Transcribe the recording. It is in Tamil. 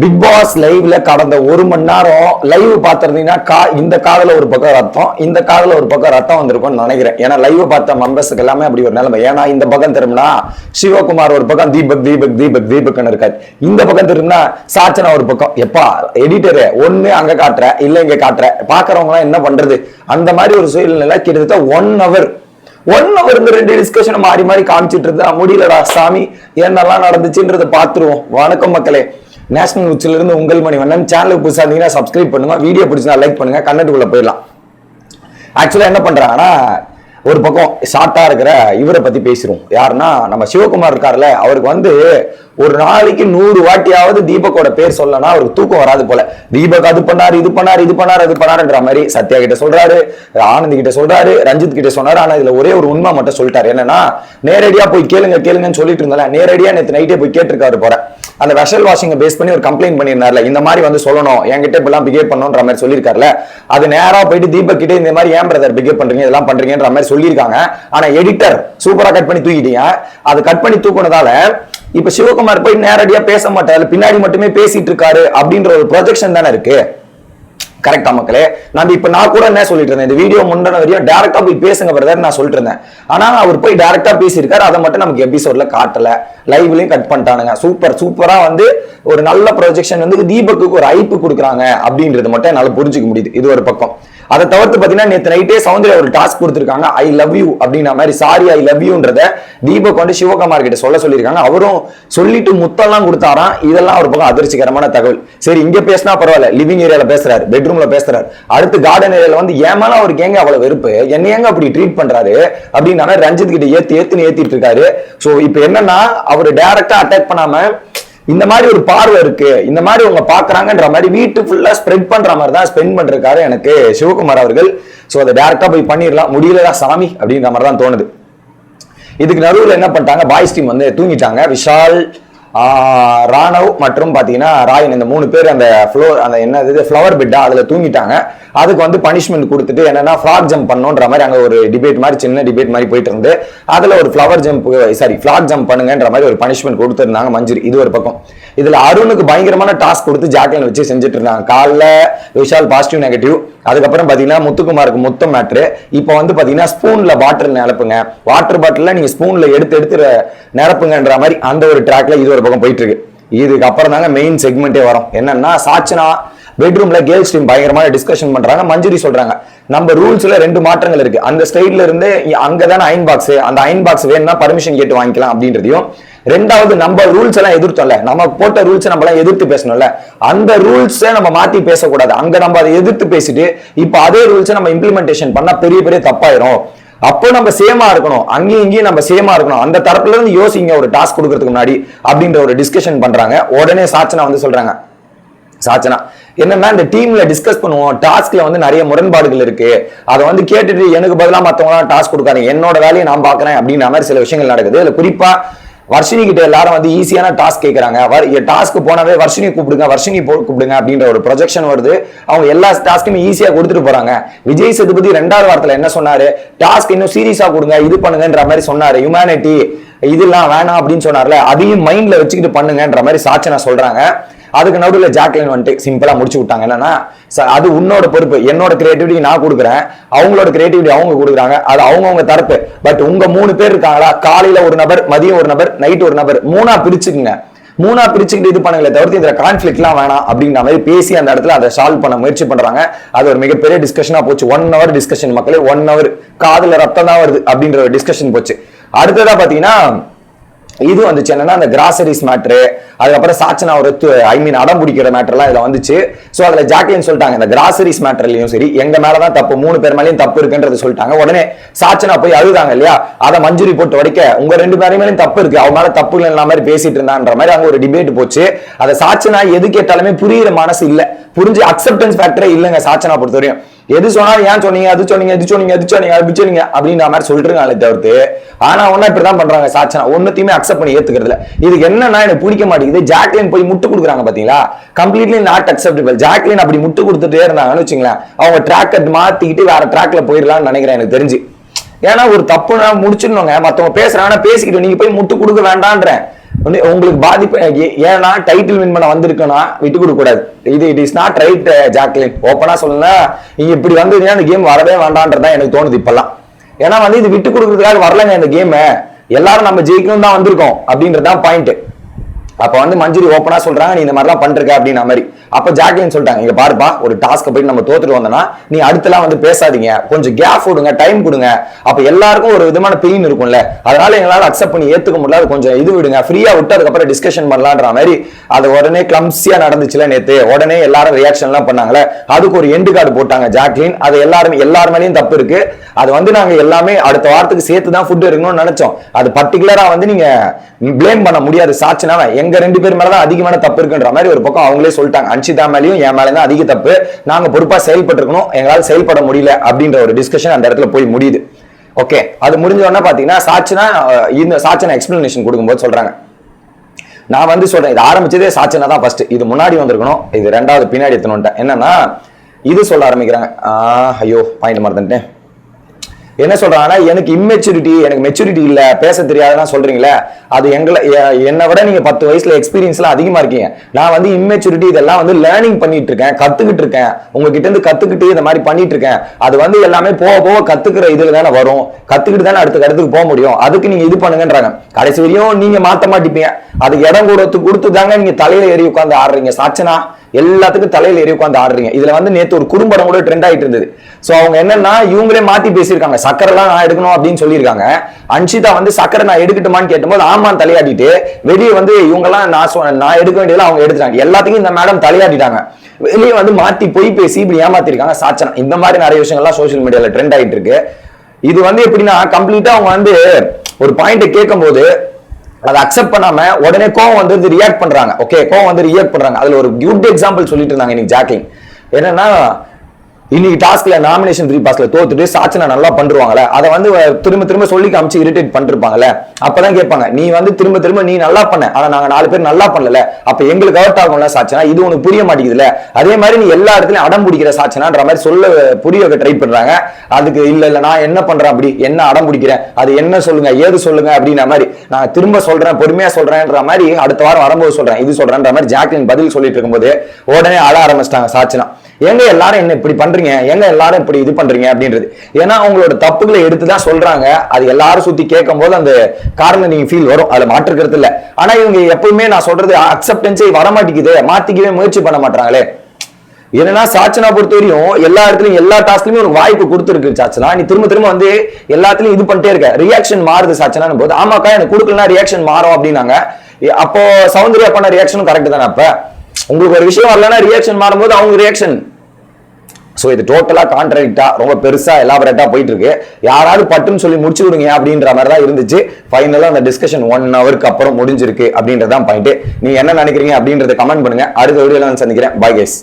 பிக் பாஸ் லைவ்ல கடந்த ஒரு மணி நேரம் லைவ் பார்த்திருந்தீங்கன்னா கா இந்த காதுல ஒரு பக்கம் ரத்தம் இந்த காதுல ஒரு பக்கம் ரத்தம் வந்திருக்கும்னு நினைக்கிறேன். ஏன்னா லைவ் பார்த்த மெம்பர்ஸ்க்கு எல்லாமே அப்படி ஒரு நிலைமை. ஏன்னா இந்த பக்கம் திரும்பினா சிவகுமார் ஒரு பக்கம் தீபக் தீபக் தீபக் தீபக்னு இருக்காரு. இந்த பக்கம் திரும்பினா சாச்சனா ஒரு பக்கம். எப்பா எடிட்டரு ஒண்ணு அங்க காட்டுற இல்ல இங்க காட்டுற பாக்குறவங்க எல்லாம் என்ன பண்றது? அந்த மாதிரி ஒரு சூழ்நிலை கிட்டத்தட்ட ஒன் ஹவர் ஒன் ஹவர் இந்த ரெண்டு டிஸ்கஷனை மாறி மாறி காமிச்சிட்டு இருந்தா முடியலடா சாமி என்னெல்லாம் நடந்துச்சுன்றதை பார்த்துருவோம். வணக்கம் மக்களே. நேஷனல் உச்சிலிருந்து உங்கள் மணி வண்ணன் சேனலுக்கு புதுசா இருந்தீங்கன்னா சப்ஸ்கிரைப் பண்ணுங்க. வீடியோ பிடிச்சா லைக் பண்ணுங்க. கன்னட்டுக்குள்ள போயிடலாம். ஆக்சுவலா என்ன பண்றாங்கன்னா ஒரு பக்கம் ஷார்ட்டாக இருக்கிற இவரை பத்தி பேசிடுவோம். யாருன்னா நம்ம சிவகுமார் இருக்கார்ல அவருக்கு வந்து ஒரு நாளைக்கு நூறு வாட்டியாவது தீபக்கோட பேர் சொல்லனா அவருக்கு தூக்கம் வராது போல. தீபக் அது பண்ணாரு இது பண்ணாரு இது பண்ணாரு அது பண்ணாருன்ற மாதிரி சத்யா கிட்ட சொல்றாரு ஆனந்த் கிட்ட சொல்றாரு ரஞ்சித் கிட்ட சொன்னாரு. ஆனா இதுல ஒரே ஒரு உண்மை மட்டும் சொல்லிட்டாரு. என்னன்னா நேரடியா போய் கேளுங்க கேளுங்கன்னு சொல்லிட்டு இருந்தால நேரடியா நேத்து நைட்டே போய் கேட்டிருக்காரு போற அந்த வெஷல் வாஷிங்கை பேஸ் பண்ணி ஒரு கம்ப்ளைண்ட் பண்ணியிருந்தார்ல இந்த மாதிரி வந்து சொல்லணும் என்கிட்ட இப்பெல்லாம் பிகேவ் பண்ணுன்ற மாதிரி சொல்லியிருக்காருல. அது நேரா போயிட்டு தீபக் கிட்டே இந்த மாதிரி ஏன் பிரதர் பிகேவ் பண்றீங்க இதெல்லாம் பண்றீங்கன்ற மாதிரி சொல்லியிருக்காங்க. ஆனா எடிட்டர் சூப்பரா கட் பண்ணி தூக்கிட்டீங்க. அது கட் பண்ணி தூக்குனதால இப்ப சிவகுமார் போய் நேரடியா பேச மாட்டாரு பின்னாடி மட்டுமே பேசிட்டு இருக்காரு அப்படின்ற ஒரு ப்ரொஜெக்ஷன் தானே இருக்கு? கரெக்டா மக்களே. நம்ம இப்ப நான் கூட என்ன சொல்லிட்டு இருந்தேன்? இந்த வீடியோ முன்ன வரையும் டேரக்டா போய் பேசுங்க பிரதர் நான் சொல்லிட்டு இருந்தேன். ஆனா அவர் போய் டேரக்டா பேசியிருக்காரு. அதை மட்டும் நமக்கு எபிசோட்ல காட்டல. லைவ்லயும் கட் பண்ணிட்டானுங்க. சூப்பர் சூப்பரா வந்து ஒரு நல்ல ப்ரொஜெக்ஷன் வந்து தீபக்கு ஒரு ஐப்பு கொடுக்குறாங்க அப்படின்றது மட்டும் என்னால புரிஞ்சுக்க முடியுது. இது ஒரு பக்கம். அதை தவிர்த்து பாத்தீங்கன்னா நேற்று நைட்டே சௌந்தர்யா ஒரு டாஸ்க் கொடுத்துருக்காங்க. ஐ லவ் யூ அப்படின்ற மாதிரி சாரி ஐ லவ் யூன்றத தீபக் வந்து சிவகுமார் கிட்ட சொல்ல சொல்லியிருக்காங்க. அவரும் சொல்லிட்டு முத்தெல்லாம் கொடுத்தாராம். இதெல்லாம் ஒரு பக்கம் அதிர்ச்சிகரமான தகவல். சரி இங்க பேசினா பரவாயில்ல. லிவிங் ஏரியால பேசுறாரு. பெட்ரூம்ல பேசுறாரு. அடுத்து கார்டன் ஏரியால வந்து ஏமாலாம் அவருக்கு கேங்க அவ்வளவு வெறுப்பு. என்ன ஏங்க அப்படி ட்ரீட் பண்றாரு? அப்படின்னு ரஞ்சித் கிட்ட ஏத்தி ஏத்துன்னு ஏத்திட்டு இருக்காரு. சோ இப்ப என்னன்னா அவர் டைரக்டா அட்டாக் பண்ணாம இந்த மாதிரி ஒரு பார்வை இருக்கு. இந்த மாதிரி உங்க பாக்குறாங்கன்ற மாதிரி வீட்டு ஃபுல்லா ஸ்ப்ரெட் பண்ற மாதிரி தான் ஸ்பெண்ட் பண்றாரு எனக்கு சிவகுமார் அவர்கள் சோ அதை டேரக்டா போய் பண்ணிடலாம். முடியலடா சாமி அப்படின்ற மாதிரி தான் தோணுது. இதுக்கு நடுவில் என்ன பண்ணிட்டாங்க பாய்ஸ் டீம் வந்து தூங்கிட்டாங்க. விஷால் ராணவ் மற்றும் பார்த்தீங்கன்னா ராயன் இந்த மூணு பேர் அந்த ஃப்ளோர் அந்த என்ன இது ஃப்ளவர் பிட்டா அதில் தூங்கிட்டாங்க. அதுக்கு வந்து பனிஷ்மெண்ட் கொடுத்துட்டு என்னன்னா ஃப்ளாக் ஜம்ப் பண்ணுன்ற மாதிரி அங்கே ஒரு டிபேட் மாதிரி சின்ன டிபேட் மாதிரி போயிட்டு இருந்து அதில் ஒரு flower jump sorry flag jump பண்ணுங்கன்ற மாதிரி ஒரு பனிஷ்மெண்ட் கொடுத்துருந்தாங்க மஞ்சுரி. இது ஒரு பக்கம். இதில் அருணுக்கு பயங்கரமான டாஸ்க் கொடுத்து ஜாக்லின் வச்சு செஞ்சுட்டு இருந்தாங்க. காலைல விஷால் பாசிட்டிவ் நெகட்டிவ் அதுக்கப்புறம் பார்த்தீங்கன்னா முத்துக்குமாருக்கு முத்தம் மேட்ரு இப்போ வந்து பார்த்தீங்கன்னா ஸ்பூனில் பாட்டில் நிரப்புங்க. வாட்டர் பாட்டிலில் நீங்கள் ஸ்பூனில் எடுத்து எடுத்து நிரப்புங்கன்ற மாதிரி அந்த ஒரு ட்ராக்ல இது ஒரு பக்கம் போயிட்டு இருக்கு இதுக்கு அப்புறம் தாங்க மெயின் செக்மெண்ட்டே வரும். என்னன்னா சாச்சனா பெட்ரூம்ல கேர்ள்ஸ் டீம் பயங்கரமான டிஸ்கஷன் பண்றாங்க. மஞ்சுரி சொல்றாங்க. நம்ம ரூல்ஸ்ல ரெண்டு மாற்றங்கள் இருக்கு. அந்த ஸ்டைட்ல இருந்து அங்கதானே அயன் பாக்ஸ் அந்த அயன் பாக்ஸ் வேணும்னா பர்மிஷன் கேட்டு வாங்கிக்கலாம் அப்படின்றதையும். ரெண்டாவது நம்ம ரூல்ஸ் எல்லாம் எதிர்த்தோம்ல. நம்ம போட்ட ரூல்ஸ் நம்ம எல்லாம் எதிர்த்து பேசணும்ல. அந்த ரூல்ஸை நம்ம மாத்தி பேசக்கூடாது. அங்க நம்ம அதை எதிர்த்து பேசிட்டு இப்போ அதே ரூல்ஸை நம்ம இம்ப்ளிமெண்டேஷன் பண்ணா பெரிய பெரிய தப்பாயிரும். அப்போ நம்ம சேமா இருக்கணும். அங்கேயும் இங்கேயும் நம்ம சேமா இருக்கணும். அந்த தரப்புல இருந்து யோசிங்க ஒரு டாஸ்க் கொடுக்கறதுக்கு முன்னாடி அப்படின்ற ஒரு டிஸ்கஷன் பண்றாங்க. உடனே சாச்சனா வந்து சொல்றாங்க. சாச்சனா என்னன்னா இந்த டீம்ல டிஸ்கஸ் பண்ணுவோம். டாஸ்க்ல வந்து நிறைய முரண்பாடுகள் இருக்கு. அதை வந்து கேட்டுட்டு எனக்கு பதிலா மற்றவங்களாம் டாஸ்க் கொடுக்காதீங்க. என்னோட வேலையை நான் பாக்குறேன் அப்படின்ற மாதிரி சில விஷயங்கள் நடக்குது. இதுல குறிப்பா வர்ஷினி கிட்ட எல்லாரும் வந்து ஈஸியான டாஸ்க் கேட்கறாங்க டாஸ்க் போனாவே வர்ஷினி கூப்பிடுங்க வர்ஷினி போ கூப்பிடுங்க அப்படின்ற ஒரு ப்ரொஜெக்ஷன் வருது. அவங்க எல்லா டாஸ்க்குமே ஈஸியா கொடுத்துட்டு போறாங்க. விஜய் சேதுபதி ரெண்டாவது வாரத்துல என்ன சொன்னாரு? டாஸ்க் இன்னும் சீரியஸா கொடுங்க இது பண்ணுங்கன்ற மாதிரி சொன்னாரு. ஹியூமனிட்டி இதெல்லாம் வேணாம் அப்படின்னு சொன்னார்ல அதையும் மைண்ட்ல வச்சுக்கிட்டு பண்ணுங்கன்ற மாதிரி சாட்சனா சொல்றாங்க. அதுக்கு நடுவில் ஜாக்லின் வந்துட்டு சிம்பிளா முடிச்சு விட்டாங்க. என்னன்னா அது உன்னோட பொறுப்பு என்னோட கிரியேட்டிவிட்டி நான் கொடுக்குறேன் அவங்களோட கிரியேட்டிவிட்டி அவங்க கொடுக்குறாங்க அது அவங்கவுங்க தரப்பு. பட் உங்க மூணு பேர் இருக்காங்களா? காலையில ஒரு நபர் மதியம் ஒரு நபர் நைட் ஒரு நபர் மூணா பிரிச்சுக்குங்க. மூணா பிரிச்சுக்கிட்டு இது பண்ணுங்களே தவிர்த்து இந்த கான்ஃபிளிக்லாம் வேணாம் அப்படிங்கிற மாதிரி பேசி அந்த இடத்துல அதை சால்வ் பண்ண முயற்சி பண்றாங்க. அது ஒரு மிகப்பெரிய டிஸ்கஷனா போச்சு. ஒன் ஹவர் டிஸ்கஷன் மக்களே ஒன் ஹவர் காதுல ரத்தம் தான் வருது அப்படின்ற ஒரு டிஸ்கஷன் போச்சு. அடுத்ததா பாத்தீங்கன்னா இது வந்துச்சு. என்னன்னா அந்த கிராசரிஸ் மேட்ரு அதுக்கப்புறம் சாச்சனா ஒரு ஐ மீன் அடம் பிடிக்கிற மேட்டர்லாம் இதில் வந்துச்சு. ஸோ அதில் ஜாக்லின் சொல்லிட்டாங்க இந்த கிராசரிஸ் மேட்டர்லையும் சரி எங்க மேலதான் தப்பு மூணு பேர் மேலேயும் தப்பு இருக்குன்றது சொல்லிட்டாங்க. உடனே சாச்சனா போய் அழுதாங்க இல்லையா? அதை மஞ்சுரி போட்டு உடைக்க உங்க ரெண்டு பேரும் மேலேயும் தப்பு இருக்கு அவங்க மேலே தப்பு இல்லைன்னா மாதிரி பேசிட்டு இருந்தான்ற மாதிரி அங்கே ஒரு டிபேட் போச்சு. அதை சாச்சனா எது கேட்டாலுமே புரியுற மனசு இல்லை. புரிஞ்சு அக்செப்டன்ஸ் ஃபேக்டரே இல்லைங்க சாச்சனா பொறுத்தவரையும். எது சொன்னாலும் ஏன் சொன்னீங்க? அது சொன்னீங்க இது சொன்னீங்க இது சொன்னீங்க அது சொன்னீங்க அப்படின்ற மாதிரி சொல்றாங்களே தவிர்த்து ஆனா ஒன்னா இப்படிதான் பண்றாங்க சாச்சனா ஒன்னத்தையுமே அக்செப்ட் பண்ணி ஏத்துக்கிறதுல இதுக்கு என்னன்னா எனக்கு பிடிக்க மாட்டேங்குது. ஜாக்லின் போய் முட்டு கொடுக்குறாங்க பாத்தீங்களா? கம்ப்ளீட்லி நாட் அக்செப்டபிள் ஜாக்லின் அப்படி முட்டு கொடுத்துட்டே இருந்தாங்கன்னு வச்சுங்களேன் அவங்க ட்ராக் மாத்திக்கிட்டு வேற ட்ராக்ல போயிடலாம்னு நினைக்கிறேன் எனக்கு தெரிஞ்சு. ஏன்னா ஒரு தப்பு நான் முடிச்சிடணுங்க. மத்தவங்க பேசுறாங்க பேசிக்கிட்டு நீங்க போய் முட்டு கொடுக்க வேண்டான்றேன். வந்து உங்களுக்கு பாதிப்பு ஏன்னா டைட்டில் வின் பண்ண வந்திருக்குன்னா விட்டு கொடுக்க கூடாது. இது it is not right Jacqueline. ஓப்பனா சொல்லணும்னா நீங்க இப்படி வந்ததுன்னா அந்த கேம் வரவே வேண்டான்றதா எனக்கு தோணுது இப்பெல்லாம். ஏன்னா வந்து இது விட்டு கொடுக்கறதுக்காக வரலங்க இந்த கேம் எல்லாரும் நம்ம ஜெயிக்கணும் தான் வந்திருக்கோம் அப்படின்றதான் பாயிண்ட் அப்ப வந்து மஞ்சுரி ஓப்பனா சொல்றாங்க நீ இந்த மாதிரிலாம் பண்றக்க அப்படின்ற மாதிரி. அப்ப ஜாக்லின் சொல்லிட்டாங்க இங்க பாருப்பா ஒரு டாஸ்க்கை போயிட்டு நம்ம தோத்துட்டு வந்தோம்னா நீ அடுத்தலாம் வந்து பேசாதீங்க. கொஞ்சம் கேப் விடுங்க டைம் கொடுங்க. அப்ப எல்லாருக்கும் ஒரு விதமான பெயின் இருக்கும்ல. அதனால எங்களால் அக்செப்ட் பண்ணி ஏத்துக்க முடியல. அது கொஞ்சம் இது விடுங்க. ஃப்ரீயா விட்டு அதுக்கப்புறம் டிஸ்கஷன் பண்ணலான்ற மாதிரி அது உடனே கிளம்சியா நடந்துச்சுல நேத்து. உடனே எல்லாரும் ரியாக்ஷன் எல்லாம் பண்ணாங்களே. அதுக்கு ஒரு எண்டு கார்டு போட்டாங்க ஜாக்லின். அது எல்லாருமே எல்லாருமேலேயும் தப்பு இருக்கு. அது வந்து நாங்க எல்லாமே அடுத்த வாரத்துக்கு சேர்த்து தான் ஃபுட் இருக்கணும்னு நினைச்சோம். அது பர்டிகுலரா வந்து நீங்க ப்ளேம் பண்ண முடியாது. சாட்சினாவ எங்க ரெண்டு பேர் மேலதான் அதிகமான தப்பு இருக்குன்ற மாதிரி ஒரு பக்கம் அவங்களே சொல்லிட்டாங்க. அன்ஷிதா மேலேயும் என் மேலே தான் அதிக தப்பு. நாங்க பொறுப்பா செயல்பட்டு இருக்கணும் செயல்பட முடியல அப்படின்ற ஒரு டிஸ்கஷன் அந்த இடத்துல போய் முடியுது. ஓகே அது முடிஞ்ச உடனே பாத்தீங்கன்னா சாட்சினா இந்த சாட்சினா எக்ஸ்பிளனேஷன் கொடுக்கும்போது சொல்றாங்க. நான் வந்து சொல்றேன் இது ஆரம்பிச்சதே சாட்சினா தான் ஃபர்ஸ்ட் இது முன்னாடி வந்திருக்கணும். இது ரெண்டாவது பின்னாடி எத்தணும்ட்டேன் என்னன்னா இது சொல்ல ஆரம்பிக்கிறாங்க. ஐயோ பாயிண்ட் மறந்துட்டேன். என்ன சொல்றாங்கன்னா எனக்கு இம்மெச்சூரிட்டி எனக்கு மெச்சூரிட்டி இல்ல பேச தெரியாதுன்னா சொல்றீங்களே? அது எங்களை என்னை விட நீங்க பத்து வயசுல எக்ஸ்பீரியன்ஸ்லாம் அதிகமா இருக்கீங்க. நான் வந்து இம்மெச்சூரிட்டி இதெல்லாம் வந்து லேர்னிங் பண்ணிட்டு இருக்கேன் கத்துக்கிட்டு இருக்கேன் உங்ககிட்ட இருந்து கத்துக்கிட்டு இந்த மாதிரி பண்ணிட்டு இருக்கேன் அது வந்து எல்லாமே போக போக கத்துக்கிற இதுல தானே வரும். கத்துக்கிட்டு தானே அடுத்த இடத்துக்கு போக முடியும். அதுக்கு நீங்க இது பண்ணுங்கன்றாங்க. கடைசி வரையும் நீங்க மாத்த மாட்டிப்பீங்க அது இடம் கொடுத்து கொடுத்து தாங்க நீங்க தலையில ஏறி உட்காந்து ஆடுறீங்க சாச்சனா எல்லாத்துக்கும் தலையில ஏறி உட்காந்து ஆடுறீங்க. இதுல வந்து நேத்து ஒரு குறும்படம் கூட ட்ரெண்ட் ஆயிட்டு இருந்தது. சோ அவங்க என்னன்னா இவங்களே மாத்தி பேசியிருக்காங்க. சக்கரை எல்லாம் நான் எடுக்கணும் அப்படின்னு சொல்லியிருக்காங்க. அன்ஷிதா வந்து சக்கரை நான் எடுக்கட்டுமான்னு கேட்டும்போது ஆமான்னு தலையாடிட்டு வெளியே வந்து இவங்கெல்லாம் நான் சொ- நான் எடுக்க வேண்டியதெல்லாம் அவங்க எடுத்துட்டாங்க. எல்லாத்துக்கும் இந்த மேடம் தலையாடிட்டாங்க வெளியே வந்து மாத்தி பொய் பேசி இப்படி ஏமாத்திருக்காங்க. சாச்சனா இந்த மாதிரி நிறைய விஷயங்கள்லாம் சோஷியல் மீடியால ட்ரெண்ட் ஆயிட்டு இருக்கு. இது வந்து எப்படின்னா கம்ப்ளீட்டா அவங்க வந்து ஒரு பாயிண்ட் கேட்கும்போது அதை அக்செப்ட் பண்ணாம உடனே கோவம் வந்து ரியாக்ட் பண்றாங்க. ஓகே கோவம் வந்து ரியாக்ட் பண்றாங்க. அதுல ஒரு குட் எக்ஸாம்பிள் சொல்லிட்டு இருந்தாங்க இன்னைக்கு ஜாக்கிங் என்னன்னா இன்னைக்கு டாஸ்க்ல நாமினேஷன் த்ரீ பாஸ்ல தோத்துட்டு சாச்சனா நல்லா பண்றாங்கல்ல அதை வந்து திரும்ப திரும்ப சொல்லி காமிச்சு இரிட்டேட் பண்ணிருப்பாங்கல்ல அப்பதான் கேட்பாங்க நீ வந்து திரும்ப திரும்ப நீ நல்லா பண்ண ஆனா நாங்க நாலு பேர் நல்லா பண்ணல அப்ப எங்களுக்கு அவுட் ஆகும்ல சாச்சனா இது உனக்கு புரிய மாட்டேங்குதுல அதே மாதிரி நீ எல்லா இடத்துலயும் அடம் பிடிக்கிற சாச்சனான்ற மாதிரி சொல்ல புரிய வைக்க ட்ரை பண்றாங்க அதுக்கு இல்ல இல்ல நான் என்ன பண்றேன் அப்படி என்ன அடம் பிடிக்கிறேன் அது என்ன சொல்லுங்க ஏது சொல்லுங்க அப்படின்ற மாதிரி நான் திரும்ப சொல்றேன் பொறுமையா சொல்றேன்ற மாதிரி அடுத்த வாரம் வரும்போது சொல்றேன் இது சொல்றேன்ற மாதிரி ஜாக்லின் பதில் சொல்லிட்டு இருக்கும்போது உடனே அழ ஆரம்பிச்சிட்டாங்க சாச்சனா எங்க எல்லாரும் என்ன இப்படி பண்றீங்க? எங்க எல்லாரும் இப்படி இது பண்றீங்க? அப்படின்றது. ஏன்னா அவங்களோட தப்புகளை எடுத்து தான் சொல்றாங்க. அது எல்லாரும் சுத்தி கேட்கும் போது அந்த காரணம் நீங்க ஃபீல் வரும். அதுல மாற்றுக்கிறது இல்ல. ஆனா இவங்க எப்பவுமே நான் சொல்றது அக்செப்டன்ஸே வரமாட்டேங்குது. மாத்திக்கவே முயற்சி பண்ண மாட்டாங்களே என்னன்னா சாச்சனா பொறுத்த வரையும் எல்லா இடத்துலயும் எல்லா டாஸ்க்லயுமே ஒரு வாய்ப்பு கொடுத்துருக்கு சாச்சனா. நீ திரும்ப திரும்ப வந்து எல்லாத்துலயும் இது பண்ணிட்டே இருக்க. ரியாக்ஷன் மாறுது சாச்சனான்னு போது. ஆமாக்கா எனக்கு கொடுக்கலன்னா ரியாக்ஷன் மாறும் அப்படின்னாங்க. அப்போ சௌந்தர்யா பண்ண ரியாக்ஷனும் கரெக்ட் தானே அப்ப? உங்களுக்கு ஒரு விஷயம் வரலன்னா ரியாக்ஷன் மாறும்போது அவங்க ரியாக்ஷன் ஸோ இது டோட்டலாக கான்ட்ராக்டா ரொம்ப பெருசாக எலாபரேட்டாக போயிட்டு இருக்கு யாராவது பட்டுன்னு சொல்லி முடிச்சு விடுங்க அப்படின்ற மாதிரி தான் இருந்துச்சு ஃபைனலாக அந்த டிஸ்கஷன் ஒன் ஹவருக்கு அப்புறம் முடிஞ்சிருக்கு அப்படின்றதான் பாயிண்ட் நீங்கள் என்ன நினைக்கிறீங்க அப்படின்றத கமெண்ட் பண்ணுங்க. அடுத்த வீடியோவில் நான் சந்திக்கிறேன். By case